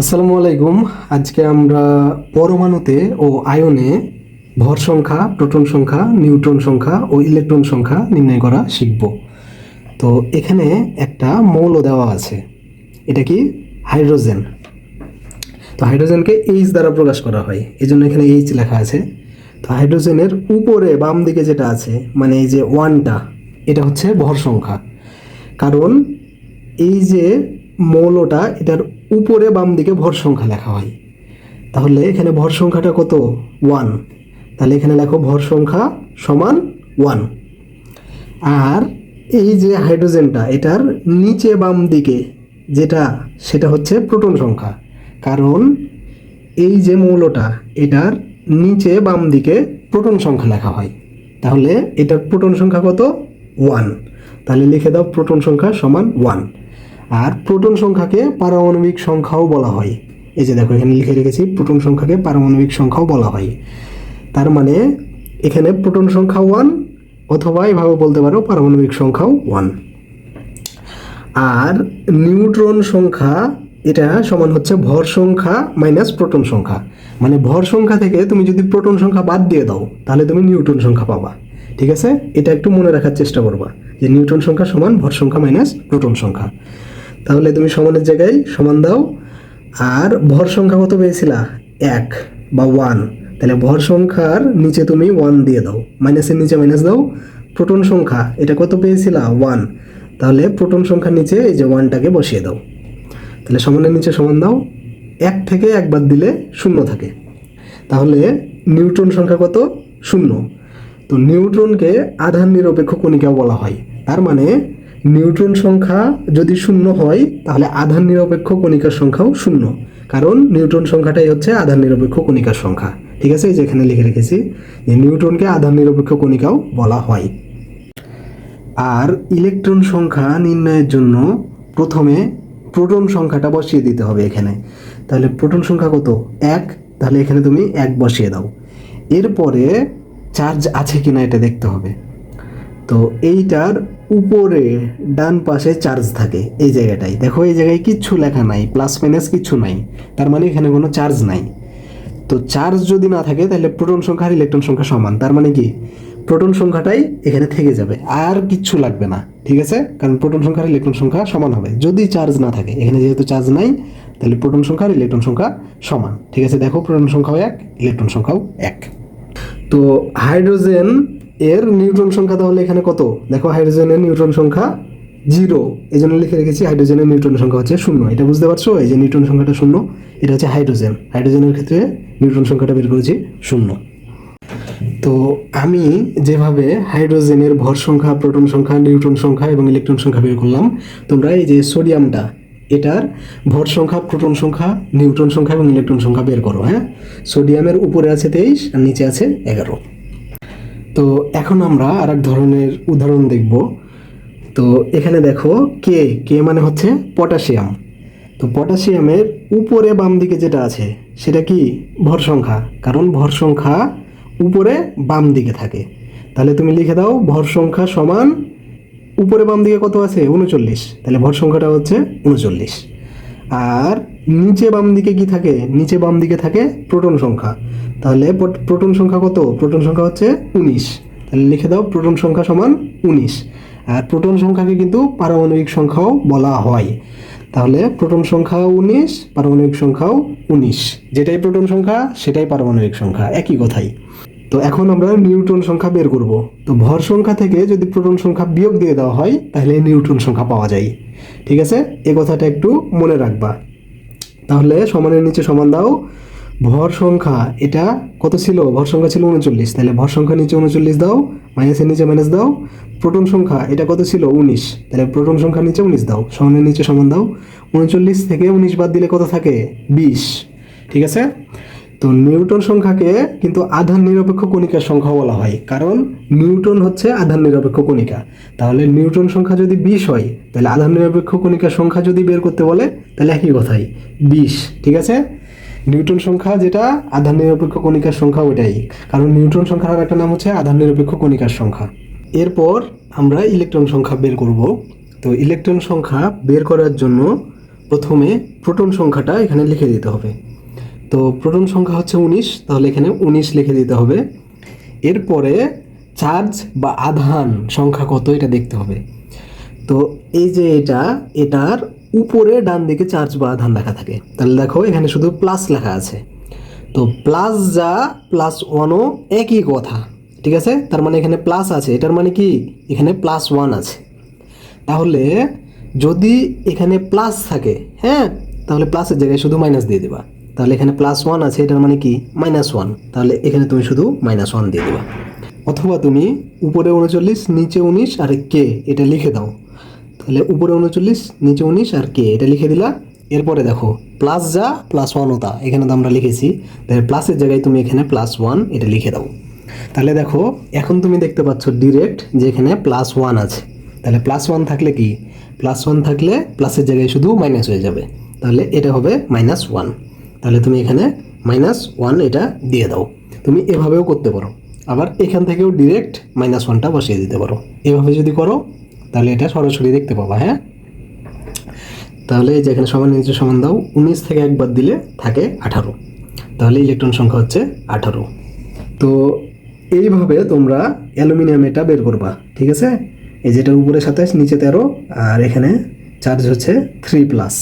আসসালামু আলাইকুম। আজকে আমরা পরমাণুতে ও আয়নে ভর সংখ্যা, প্রোটন সংখ্যা, নিউট্রন সংখ্যা ও ইলেকট্রন সংখ্যা নির্ণয় করা শিখব। তো এখানে একটা মৌল দেওয়া আছে। এটা কি? হাইড্রোজেন। তো হাইড্রোজেনকে এইচ দ্বারা প্রকাশ করা হয়। এই জন্য এখানে এইচ লেখা আছে। তো হাইড্রোজেনের উপরে, বাম দিকে যেটা আছে মানে এই যে ওয়ানটা এটা হচ্ছে ভর সংখ্যা। কারণ এই যে মৌলটা, এটার উপরে বাম দিকে ভর সংখ্যা লেখা হয়। তাহলে এখানে ভর সংখ্যাটা কত? ওয়ান তাহলে এখানে লেখো ভর সংখ্যা সমান ওয়ান আর এই যে হাইড্রোজেনটা, এটার নিচে বাম দিকে যেটা, সেটা হচ্ছে প্রোটন সংখ্যা। কারণ এই যে মৌলটা, এটার নিচে বাম দিকে প্রোটন সংখ্যা লেখা হয়। তাহলে এটার প্রোটন সংখ্যা কত? ওয়ান তাহলে লিখে দাও প্রোটন সংখ্যা সমান ওয়ান আর প্রোটন সংখ্যাকে পারমাণবিক সংখ্যাও বলা হয়। এই যে দেখো, এখানে লিখে রেখেছি, প্রোটন সংখ্যাকে পারমাণবিক সংখ্যাও বলা হয়। তার মানে এখানে প্রোটন সংখ্যা ওয়ান অথবা এভাবে বলতে পারো, পারমাণবিক সংখ্যাও ওয়ান আর নিউট্রন সংখ্যা, এটা সমান হচ্ছে ভর সংখ্যা মাইনাস প্রোটন সংখ্যা। মানে ভর সংখ্যা থেকে তুমি যদি প্রোটন সংখ্যা বাদ দিয়ে দাও, তাহলে তুমি নিউট্রন সংখ্যা পাবা। ঠিক আছে? এটা একটু মনে রাখার চেষ্টা করবা, যে নিউট্রন সংখ্যা সমান ভর সংখ্যা মাইনাস প্রোটন সংখ্যা। তাহলে তুমি সমানের জায়গায় সমান দাও, আর ভর সংখ্যা কত পেয়েছিলা? এক বা ওয়ান তাহলে ভর সংখ্যার নিচে তুমি ওয়ান দিয়ে দাও। মাইনাসের নিচে মাইনাস দাও। প্রোটন সংখ্যা, এটা কত পেয়েছিলা? ওয়ান তাহলে প্রোটন সংখ্যার নিচে এই যে ওয়ানটাকে বসিয়ে দাও। তাহলে সমানের নিচে সমান দাও। এক থেকে একবার দিলে শূন্য থাকে। তাহলে নিউট্রন সংখ্যা কত? শূন্য। তো নিউট্রনকে আধান নিরপেক্ষ কণিকা বলা হয়। তার মানে নিউট্রন সংখ্যা যদি শূন্য হয়, তাহলে আধান নিরপেক্ষ কণিকার সংখ্যাও শূন্য। কারণ নিউট্রন সংখ্যাটাই হচ্ছে আধান নিরপেক্ষ কণিকার সংখ্যা। ঠিক আছে, এই যে এখানে লিখে রেখেছি যে নিউট্রনকে আধান নিরপেক্ষ কণিকাও বলা হয়। আর ইলেকট্রন সংখ্যা নির্ণয়ের জন্য প্রথমে প্রোটন সংখ্যাটা বসিয়ে দিতে হবে এখানে। তাহলে প্রোটন সংখ্যা কত? এক। তাহলে এখানে তুমি এক বসিয়ে দাও। এরপরে চার্জ আছে কিনা এটা দেখতে হবে। তো এইটার উপরে ডান পাশে চার্জ থাকে, এই জায়গাটায়। দেখো, এই জায়গায় কিচ্ছু লেখা নাই প্লাস মাইনাস কিচ্ছু নাই। তার মানে এখানে কোনো চার্জ নাই। তো চার্জ যদি না থাকে, তাহলে প্রোটন সংখ্যা আর ইলেকট্রন সংখ্যা সমান। তার মানে কি? প্রোটন সংখ্যাটাই এখানে থেকে যাবে, আর কিচ্ছু লাগবে না, ঠিক আছে? কারণ প্রোটন সংখ্যা আর ইলেকট্রন সংখ্যা সমান হবে। যদি চার্জ না থাকে, এখানে যেহেতু চার্জ নাই, তাহলে প্রোটন সংখ্যা আর ইলেকট্রন সংখ্যা সমান, ঠিক আছে? দেখো প্রোটন সংখ্যাও এক ইলেকট্রন সংখ্যাও এক। তো হাইড্রোজেন এর নিউট্রন সংখ্যা তাহলে এখানে কত? দেখো হাইড্রোজেনের নিউট্রন সংখ্যা জিরো। এই জন্য লিখে রেখেছি হাইড্রোজেনের নিউট্রন সংখ্যা হচ্ছে শূন্য। এটা বুঝতে পারছ? এই যে নিউট্রন সংখ্যাটা শূন্য, এটা হচ্ছে হাইড্রোজেন। হাইড্রোজেনের ক্ষেত্রে নিউট্রন সংখ্যাটা বের করেছি শূন্য। তো আমি যেভাবে হাইড্রোজেনের ভর সংখ্যা, প্রোটন সংখ্যা, নিউট্রন সংখ্যা এবং ইলেকট্রন সংখ্যা বের করলাম, তোমরা এই যে সোডিয়ামটা, এটার ভর সংখ্যা, প্রোটন সংখ্যা, নিউট্রন সংখ্যা এবং ইলেকট্রন সংখ্যা বের করো হ্যাঁ? সোডিয়ামের উপরে আছে তেইশ আর নিচে আছে এগারো। তো এখন আমরা আর এক ধরনের উদাহরণ দেখব। তো এখানে দেখো কে কে মানে হচ্ছে পটাশিয়াম। তো পটাশিয়ামের উপরে বাম দিকে যেটা আছে, সেটা কি? ভর সংখ্যা। কারণ ভর সংখ্যা উপরে বাম দিকে থাকে। তাহলে তুমি লিখে দাও ভর সংখ্যা সমান উপরে বাম দিকে কত আছে? উনচল্লিশ। তাহলে ভর সংখ্যাটা হচ্ছে উনচল্লিশ। আর নিচে বাম দিকে কি থাকে? নিচে বাম দিকে থাকে প্রোটন সংখ্যা। তাহলে প্রোটন সংখ্যা কত? প্রোটন সংখ্যা হচ্ছে উনিশ। তাহলে লিখে দাও, প্রোটন সংখ্যা সমান উনিশ। আর প্রোটন সংখ্যাকে কিন্তু পারমাণবিক সংখ্যাও বলা হয়। তাহলে প্রোটন সংখ্যা উনিশ, পারমাণবিক সংখ্যাও উনিশ। যেটাই প্রোটন সংখ্যা, সেটাই পারমাণবিক সংখ্যা। একই কথাই। তো এখন আমরা নিউট্রন সংখ্যা বের করব। তো ভর সংখ্যা থেকে যদি প্রোটন সংখ্যা বিয়োগ দিয়ে দেওয়া হয়, তাহলে নিউট্রন সংখ্যা পাওয়া যায়। ঠিক আছে? এ কথাটা একটু মনে রাখবা। তাহলে সমানের নিচে সমান দাও। ভর সংখ্যা, এটা কত ছিল? ভর সংখ্যা ছিল উনচল্লিশ। তাহলে ভর সংখ্যা নিচে উনচল্লিশ দাও, মাইনাসের নিচে মাইনাস দাও। প্রোটন সংখ্যা, এটা কত ছিল? উনিশ। তাহলে প্রোটন সংখ্যা নিচে উনিশ দাও, সমানের নিচে সমান দাও। উনচল্লিশ থেকে উনিশ বাদ দিলে কত থাকে? বিশ। ঠিক আছে? তো নিউটন সংখ্যাকে কিন্তু আধান নিরপেক্ষ কণিকার সংখ্যা বলা হয়। কারণ নিউটন হচ্ছে আধান নিরপেক্ষ কণিকা। তাহলে নিউটন সংখ্যা যদি বিশ হয়, তাহলে আধান নিরপেক্ষ কণিকার সংখ্যা যদি বের করতে বলে, তাহলে একই কথাই, বিশ, ঠিক আছে? নিউটন সংখ্যা যেটা আধান নিরপেক্ষ কণিকার সংখ্যা ওটাই কারণ নিউটন সংখ্যার একটা নাম হচ্ছে আধান নিরপেক্ষ কণিকার সংখ্যা। এরপর আমরা ইলেকট্রন সংখ্যা বের করব। তো ইলেকট্রন সংখ্যা বের করার জন্য প্রথমে প্রোটন সংখ্যাটা এখানে লিখে দিতে হবে। তো প্রোটন সংখ্যা হচ্ছে উনিশ, তাহলে এখানে উনিশ লিখে দিতে হবে। এরপরে চার্জ বা আধান সংখ্যা কত, এটা দেখতে হবে। তো এই যে এটা, এটার উপরে ডান দিকে চার্জ বা আধান লেখা থাকে। তাহলে দেখো, এখানে শুধু প্লাস লেখা আছে। তো প্লাস যা প্লাস ওয়ানও একই কথা, ঠিক আছে? তার মানে এখানে প্লাস আছে। এটার মানে কি? এখানে প্লাস ওয়ান আছে। তাহলে যদি এখানে প্লাস থাকে হ্যাঁ? তাহলে প্লাসের জায়গায় শুধু মাইনাস দিয়ে দেবা। তাহলে এখানে প্লাস ওয়ান আছে, এটার মানে কি? মাইনাস ওয়ান তাহলে এখানে তুমি শুধু মাইনাস ওয়ান দিয়ে দেবা। অথবা তুমি উপরে উনচল্লিশ, নিচে উনিশ আর কে এটা লিখে দাও। তাহলে উপরে উনচল্লিশ, নিচে উনিশ আর কে এটা লিখে দিলা। এরপরে দেখো প্লাস যা প্লাস ওয়ানও তা। এখানে তো আমরা লিখেছি। তাহলে প্লাসের জায়গায় তুমি এখানে প্লাস ওয়ান এটা লিখে দাও। তাহলে দেখো, এখন তুমি দেখতে পাচ্ছ ডিরেক্ট যে এখানে প্লাস ওয়ান আছে। তাহলে প্লাস ওয়ান থাকলে কি? প্লাস ওয়ান থাকলে প্লাসের জায়গায় শুধু মাইনাস হয়ে যাবে। তাহলে এটা হবে মাইনাস ওয়ান তাহলে তুমি এখানে মাইনাস ওয়ান এটা দিয়ে দাও। তুমি এভাবেও করতে পারো। আবার এখান থেকেও ডিরেক্ট মাইনাস ওয়ানটা বসিয়ে দিতে পারো। এভাবে যদি করো, তাহলে এটা সরাসরি দেখতে পাবা হ্যাঁ? তাহলে এই যে এখানে সমান নিচে সমান দাও, উনিশ থেকে একবার দিলে থাকে আঠারো। তাহলে ইলেকট্রন সংখ্যা হচ্ছে আঠারো। তো এইভাবে তোমরা অ্যালুমিনিয়াম এটা বের করবা, ঠিক আছে? এই যেটার উপরে সাতাশ, নিচে তেরো, আর এখানে চার্জ হচ্ছে থ্রি প্লাস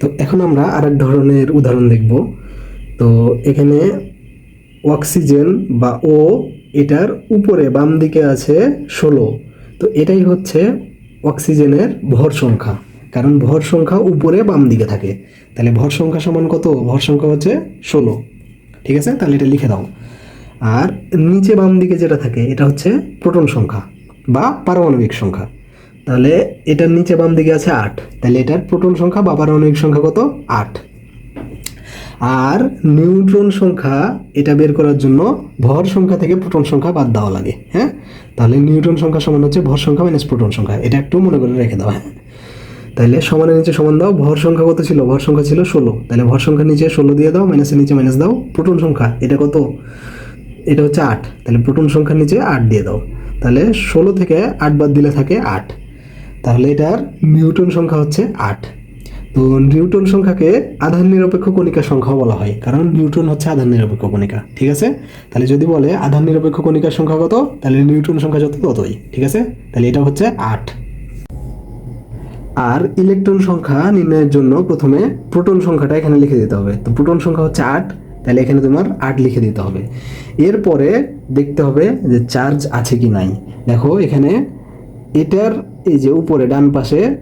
তো এখন আমরা আরেক ধরনের উদাহরণ দেখব। তো এখানে অক্সিজেন বা ও এটার উপরে বাম দিকে আছে ষোলো। তো এটাই হচ্ছে অক্সিজেনের ভর সংখ্যা। কারণ ভর সংখ্যা উপরে বাম দিকে থাকে। তাহলে ভর সংখ্যা সমান কত? ভর সংখ্যা হচ্ছে ষোলো। ঠিক আছে? তাহলে এটা লিখে দাও। আর নিচে বাম দিকে যেটা থাকে, এটা হচ্ছে প্রোটন সংখ্যা বা পারমাণবিক সংখ্যা। তাহলে এটার নিচে বাম দিকে আছে আট। তাহলে এটার প্রোটন সংখ্যা বা পারমাণবিক সংখ্যা কত? আট। আর নিউট্রন সংখ্যা, এটা বের করার জন্য ভর সংখ্যা থেকে প্রোটন সংখ্যা বাদ দেওয়া লাগে হ্যাঁ? তাহলে নিউট্রন সংখ্যা সমান হচ্ছে ভর সংখ্যা মাইনাস প্রোটন সংখ্যা। এটা একটু মনে করে রেখে দাও হ্যাঁ? তাহলে সমানের নিচে সমান দাও, ভর সংখ্যা কত ছিল? ভর সংখ্যা ছিল ষোলো। তাহলে ভর সংখ্যা নিচে ষোলো দিয়ে দাও মাইনাসের নিচে মাইনাস দাও, প্রোটন সংখ্যা, এটা কত? এটা হচ্ছে আট। তাহলে প্রোটন সংখ্যার নিচে আট দিয়ে দাও। তাহলে ষোলো থেকে আট বাদ দিলে থাকে আট। তাহলে এটার নিউটন সংখ্যা হচ্ছে আট। তো নিউটন সংখ্যাকে আধান নিরপেক্ষ কণিকা সংখ্যা বলা হয়, কারণ নিউটন হচ্ছে আধান নিরপেক্ষ কণিকা, ঠিক আছে? তাহলে যদি বলে আধান নিরপেক্ষ কণিকার সংখ্যা কত, তাহলে নিউটন সংখ্যা যত ততই, ঠিক আছে? তাহলে এটা হচ্ছে আট। আর ইলেকট্রন সংখ্যা নির্ণয়ের জন্য প্রথমে প্রোটন সংখ্যাটা এখানে লিখে দিতে হবে। তো প্রোটন সংখ্যা হচ্ছে আট, তাহলে এখানে তোমার আট লিখে দিতে হবে। এরপরে দেখতে হবে যে চার্জ আছে কি নাই। দেখো, এখানে এটার এই যে উপরে ডান পাশে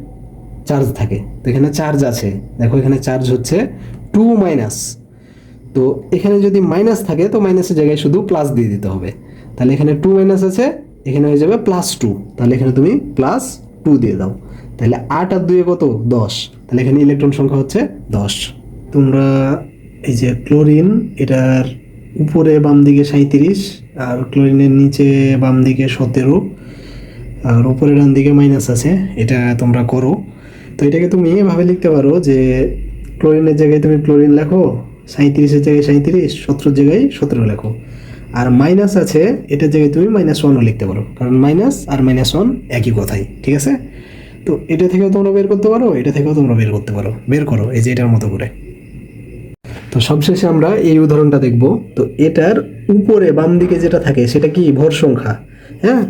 চার্জ থাকে। তো এখানে চার্জ আছে। দেখো এখানে চার্জ হচ্ছে টু মাইনাস। তো এখানে যদি মাইনাস থাকে, তো মাইনাসের জায়গায় শুধু প্লাস দিয়ে দিতে হবে। তাহলে এখানে টু মাইনাস আছে, এখানে হয়ে যাবে প্লাস টু। তাহলে এখানে তুমি প্লাস টু দিয়ে দাও। তাহলে আট আর দুয়ে কত? দশ। তাহলে এখানে ইলেকট্রন সংখ্যা হচ্ছে দশ। তোমরা এই যে ক্লোরিন, এটার উপরে বাম দিকে সাঁত্রিশ আর ক্লোরিনের নিচে বাম দিকে সতেরো। আর উপরে ডান দিকে মাইনাস আছে, এটা তোমরা করো। তো এটাকে তুমি এভাবে লিখতে পারো যে ক্লোরিনের জায়গায় তুমি ক্লোরিন লেখো সাঁত্রিশের জায়গায় সাঁত্রিশ সতেরোর জায়গায় সতেরো লেখো। আর মাইনাস আছে, এটার জায়গায় তুমি মাইনাস ওয়ানও লিখতে পারো, কারণ মাইনাস আর মাইনাস ওয়ান একই কথাই, ঠিক আছে? তো এটা থেকেও তোমরা বের করতে পারো, এটা থেকেও তোমরা বের করতে পারো, বের করো এই যে এটার মতো করে। তো সবশেষে আমরা এই উদাহরণটা দেখব। তো এটার উপরে বাম দিকে যেটা থাকে, সেটা কি? ভর সংখ্যা হ্যাঁ?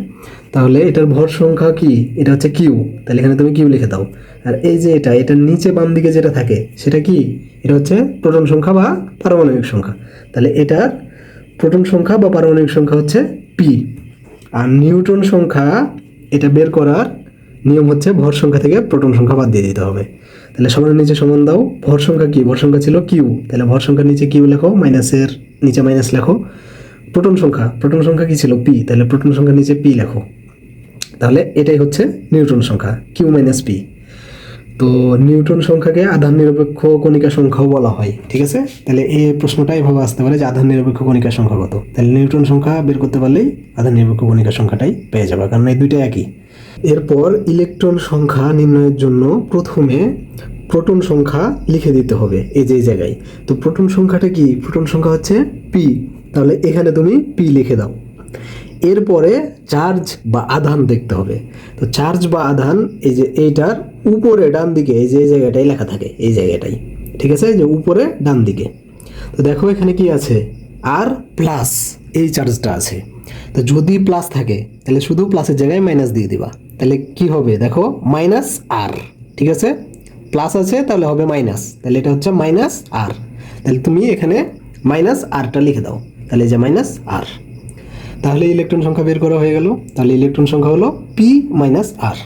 তাহলে এটার ভর সংখ্যা কি? এটা হচ্ছে কিউ তাহলে এখানে তুমি কিউ লিখে দাও। আর এই যে এটা, এটার নিচে বাম দিকে যেটা থাকে, সেটা কি? এটা হচ্ছে প্রোটন সংখ্যা বা পারমাণবিক সংখ্যা। তাহলে এটার প্রোটন সংখ্যা বা পারমাণবিক সংখ্যা হচ্ছে পি আর নিউটন সংখ্যা, এটা বের করার নিয়ম হচ্ছে ভর সংখ্যা থেকে প্রোটন সংখ্যা বাদ দিয়ে দিতে হবে। তাহলে সমানের নিচে সমান দাও। ভর সংখ্যা কি? ভর সংখ্যা ছিল কিউ তাহলে ভর সংখ্যার নিচে কিউ লেখো, মাইনাসের নিচে মাইনাস লেখো। প্রোটন সংখ্যা প্রোটন সংখ্যা কি ছিল পি তাহলে প্রোটন সংখ্যার নিচে পি লেখো। তাহলে এটাই হচ্ছে নিউটন সংখ্যা কিউ মাইনাস পি তো নিউটন সংখ্যাকে আধান নিরপেক্ষ কণিকা সংখ্যাও বলা হয়, ঠিক আছে? তাহলে এই প্রশ্নটা এভাবে আসতে পারে যে আধান নিরপেক্ষ কণিকা সংখ্যা কত? তাহলে নিউটন সংখ্যা বের করতে পারলেই আধান নিরপেক্ষ কণিকা সংখ্যাটাই পেয়ে যাবে, কারণ এই দুইটা একই। এরপর ইলেকট্রন সংখ্যা নির্ণয়ের জন্য প্রথমে প্রোটন সংখ্যা লিখে দিতে হবে এই যে জায়গায়। তো প্রোটন সংখ্যাটা কি? প্রোটন সংখ্যা হচ্ছে পি তাহলে এখানে তুমি পি লিখে দাও। এরপরে চার্জ বা আধান দেখতে হবে। তো চার্জ বা আধান, এই যে এইটার উপরে ডান দিকে এই যে এই জায়গাটাই লেখা থাকে, এই জায়গাটাই। ঠিক আছে? যে উপরে ডান দিকে তো দেখো এখানে কি আছে? আর প্লাস এই চার্জটা আছে। তো যদি প্লাস থাকে, তাহলে শুধু প্লাসের জায়গায় মাইনাস দিয়ে দিবা। তাহলে কি হবে? দেখো মাইনাস আর ঠিক আছে? প্লাস আছে, তাহলে হবে মাইনাস তাহলে এটা হচ্ছে মাইনাস আর তাহলে তুমি এখানে মাইনাস আরটা লিখে দাও। তাহলে যে মাইনাস আর তাহলে ইলেকট্রন সংখ্যা বের করা হয়ে গেল। তাহলে ইলেকট্রন সংখ্যা হলো পি মাইনাস আর